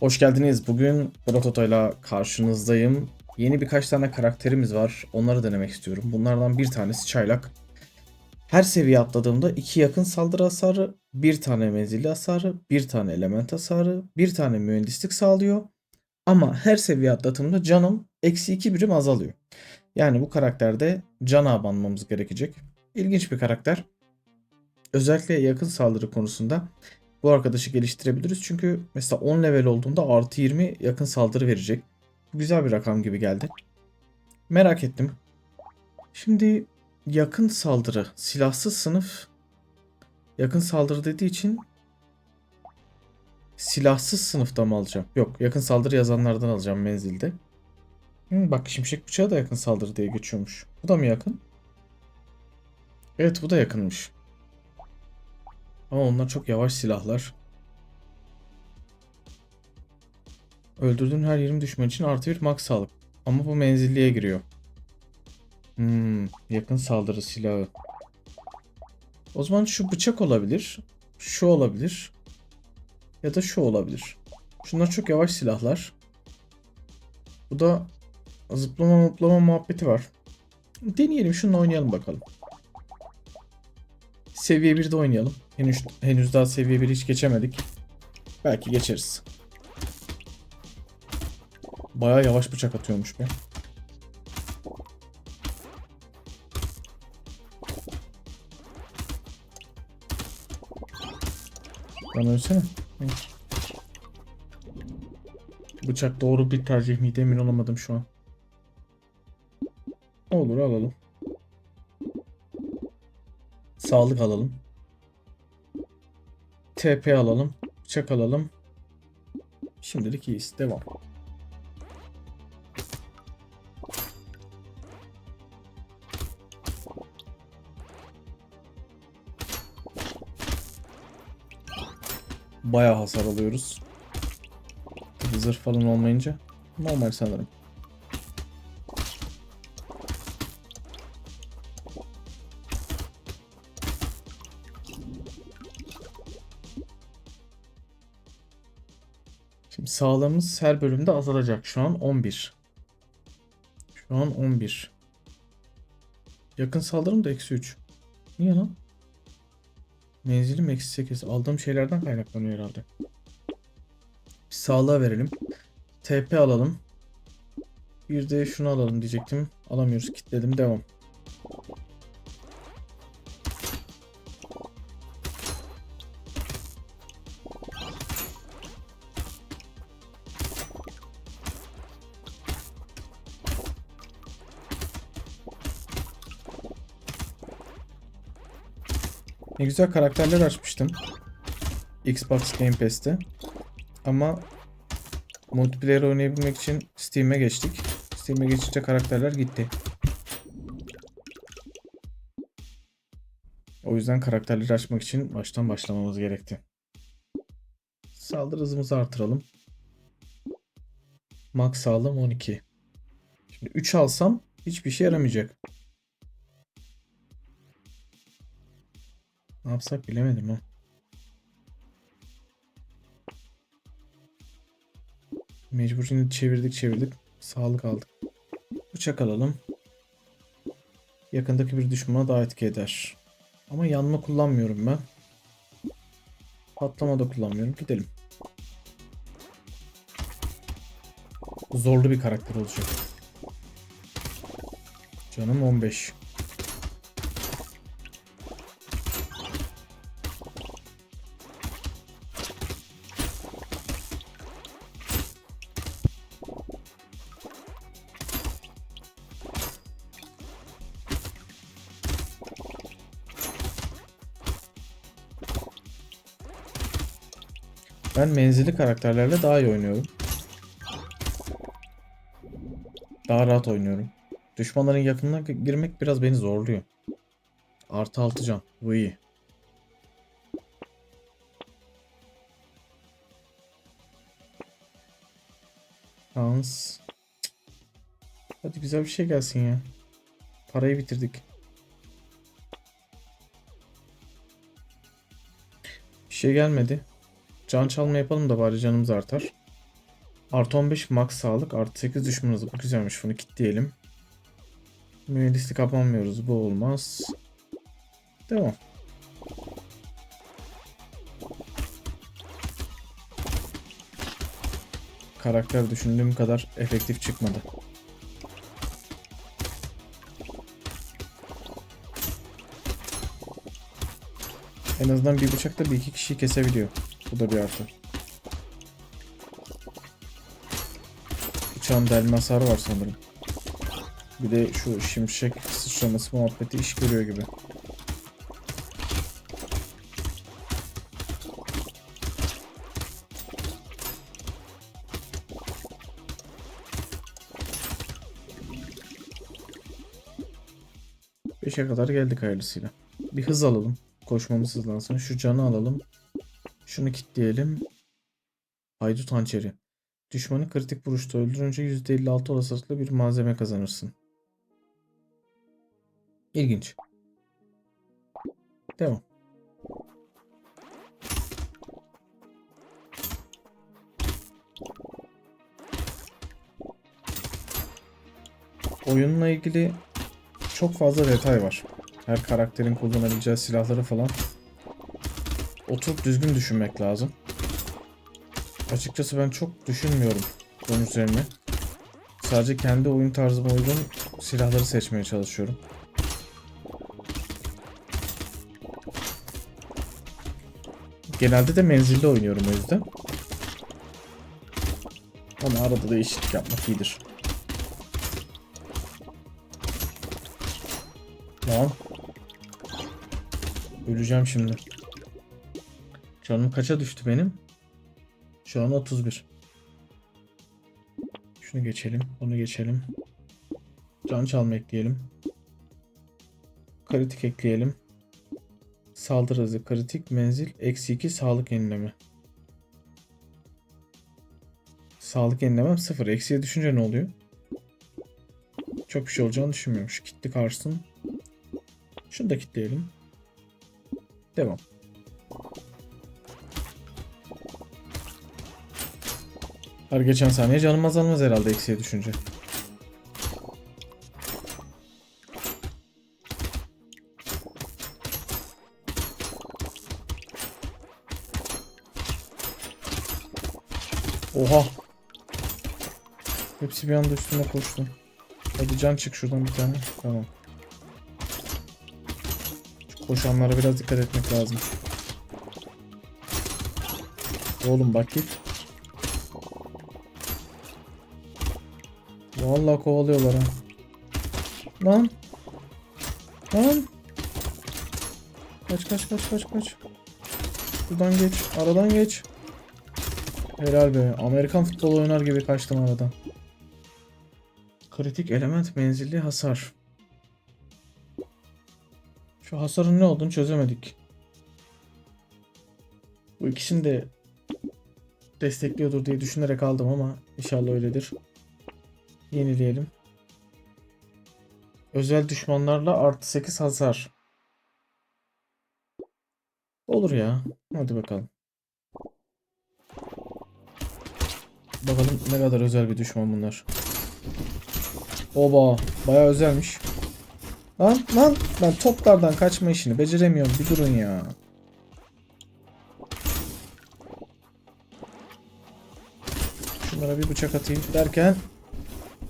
Hoş geldiniz. Bugün Prototo'yla karşınızdayım. Yeni birkaç tane karakterimiz var. Onları denemek istiyorum. Bunlardan bir tanesi Çaylak. Her seviye atladığımda iki yakın saldırı hasarı, bir tane menzilli hasarı, bir tane element hasarı, bir tane mühendislik sağlıyor. Ama her seviye atladığımda canım eksi iki birim azalıyor. Yani bu karakterde cana abanmamız gerekecek. İlginç bir karakter. Özellikle yakın saldırı konusunda bu arkadaşı geliştirebiliriz. Çünkü mesela 10 level olduğunda artı 20 yakın saldırı verecek. Güzel bir rakam gibi geldi. Merak ettim. Şimdi yakın saldırı, silahsız sınıf yakın saldırı dediği için silahsız sınıfta mı alacağım? Yok, yakın saldırı yazanlardan alacağım menzilde. Hmm, bak şimşek bıçağı da yakın saldırı diye geçiyormuş. Bu da mı yakın? Evet bu da yakınmış. Ama onlar çok yavaş silahlar. Öldürdüğün her 20 düşman için artı bir max sağlık. Ama bu menzilliye giriyor. Hmm, yakın saldırı silahı. O zaman şu bıçak olabilir. Şu olabilir. Ya da şu olabilir. Şunlar çok yavaş silahlar. Bu da zıplama zıplama muhabbeti var. Deneyelim şununla oynayalım bakalım. Seviye 1'de oynayalım. Henüz, henüz daha seviye 1'i hiç geçemedik. Belki geçeriz. Baya yavaş bıçak atıyormuş be. Lan ölsene. Bıçak doğru bir tercih miydi emin olamadım şu an. Olur alalım. Sağlık alalım. TP alalım. Bıçak alalım. Şimdilik iyiyiz. Devam. Bayağı hasar alıyoruz. Tabii Zırh falan olmayınca normal sanırım. Şimdi sağlığımız her bölümde azalacak. Şu an 11. Şu an 11. Yakın saldırım da eksi 3. Niye lan? Menzilim eksi 8. Aldığım şeylerden kaynaklanıyor herhalde. Bir sağlığa verelim. TP alalım. Bir de şunu alalım diyecektim. Alamıyoruz. Kitledim. Devam. Ne güzel karakterler açmıştım. Xbox Game Pass'te. Ama multiplayer oynayabilmek için Steam'e geçtik. Steam'e geçince karakterler gitti. O yüzden karakterleri açmak için baştan başlamamız gerekti. Saldırı hızımızı artıralım. Max sağlam 12. Şimdi 3 alsam hiçbir şey yaramayacak. Ne yapsak bilemedim ha. Mecbur şimdi çevirdik çevirdik. Sağlık aldık. Bıçak alalım. Yakındaki bir düşmana daha etki eder. Ama yanma kullanmıyorum ben. Patlama da kullanmıyorum. Gidelim. Zorlu bir karakter olacak. Canım 15. Ben menzilli karakterlerle daha iyi oynuyorum. Daha rahat oynuyorum. Düşmanların yakınına girmek biraz beni zorluyor. Artı 6 can. Bu iyi. Şans. Hadi güzel bir şey gelsin ya. Parayı bitirdik. Bir şey gelmedi. Can çalma yapalım da bari canımız artar. Artı 15 max sağlık. Artı 8 düşman hızı. Bu güzelmiş. Bunu kilitleyelim. Mühendislik kapanmıyoruz. Bu olmaz. Devam. Karakter düşündüğüm kadar efektif çıkmadı. En azından bir bıçakta bir iki kişiyi kesebiliyor. Bu da bir artı. Bıçağın delme hasarı var sanırım. Bir de şu şimşek sıçraması muhabbeti iş görüyor gibi. Beşe kadar geldik hayırlısıyla. Bir hız alalım. Koşmamız hızlansın. Şu canı alalım. Şunu kilitleyelim. Haydut hançeri. Düşmanı kritik vuruşta öldürünce %56 olasılıkla bir malzeme kazanırsın. İlginç. Devam. Oyunla ilgili çok fazla detay var. Her karakterin kullanabileceği silahları falan. Oturup düzgün düşünmek lazım. Açıkçası ben çok düşünmüyorum bunun üzerine. Sadece kendi oyun tarzıma uygun silahları seçmeye çalışıyorum. Genelde de menzilde oynuyorum o yüzden. Ama arada değişiklik yapmak iyidir. Lan. Öleceğim şimdi. Canım kaça düştü benim? Şu an 31. Şunu geçelim. Bunu geçelim. Can çalma ekleyelim. Kritik ekleyelim. Saldırı hızı, kritik menzil, eksi 2 sağlık yenileme. Sağlık yenilemem 0. Eksiye düşünce ne oluyor? Çok bir şey olacağını düşünmüyorum. Şu kitli karşısın. Şunu da kitleyelim. Devam. Her geçen saniye canım azalmaz herhalde eksiye düşünce. Oha. Hepsi bir anda üstüme koştu. Hadi can çık şuradan bir tane. Tamam. Şu koşanlara biraz dikkat etmek lazım. Oğlum bak git. Vallahi kovalıyorlar ha. Lan. Lan. Kaç kaç kaç kaç kaç. Buradan geç. Aradan geç. Helal be. Amerikan futbolu oynar gibi kaçtım aradan. Kritik element menzilli hasar. Şu hasarın ne olduğunu çözemedik. Bu ikisini de destekliyordur diye düşünerek aldım ama inşallah öyledir. Yenileyelim. Özel düşmanlarla artı 8 hasar. Olur ya. Hadi bakalım. Bakalım ne kadar özel bir düşman bunlar. Oba. Baya özelmiş. Lan lan. Ben toplardan kaçma işini beceremiyorum. Bir durun ya. Şunlara bir bıçak atayım derken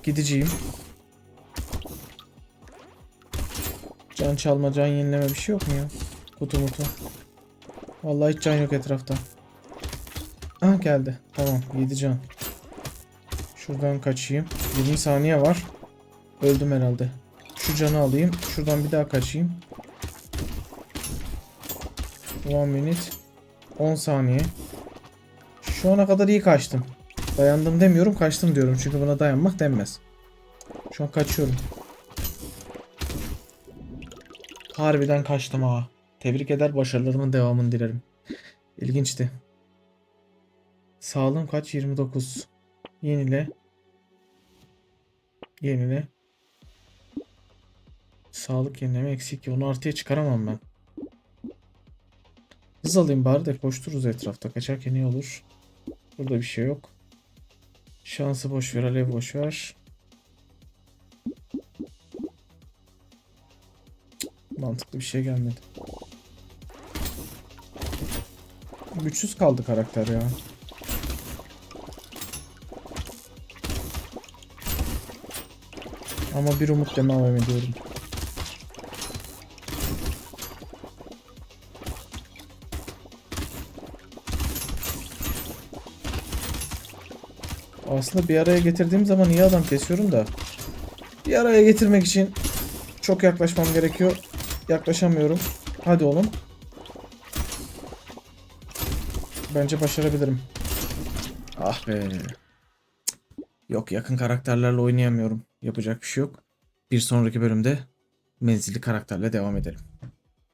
gideceğim. Can çalma, can yenileme bir şey yok mu ya? Kutu mutu. Vallahi hiç can yok etrafta. Ah geldi. Tamam 7 can. Şuradan kaçayım. 20 saniye var. Öldüm herhalde. Şu canı alayım. Şuradan bir daha kaçayım. One minute. 10 saniye. Şu ana kadar iyi kaçtım. Dayandım demiyorum kaçtım diyorum. Çünkü buna dayanmak denmez. Şu an kaçıyorum. Harbiden kaçtım ha. Tebrik eder başarılarımın devamını dilerim. İlginçti. Sağlığım kaç? 29. Yenile. Yenile. Sağlık yenileme eksik. Onu artıya çıkaramam ben. Hız alayım bari de koştururuz etrafta. Kaçarken iyi olur. Burada bir şey yok. Şansı boş ver, alev boş ver. Mantıklı bir şey gelmedi. Güçsüz kaldı karakter ya. Ama bir umut devam ediyorum. Aslında bir araya getirdiğim zaman iyi adam kesiyorum da. Bir araya getirmek için çok yaklaşmam gerekiyor. Yaklaşamıyorum. Hadi oğlum. Bence başarabilirim. Ah be. Yok yakın karakterlerle oynayamıyorum. Yapacak bir şey yok. Bir sonraki bölümde menzilli karakterle devam edelim.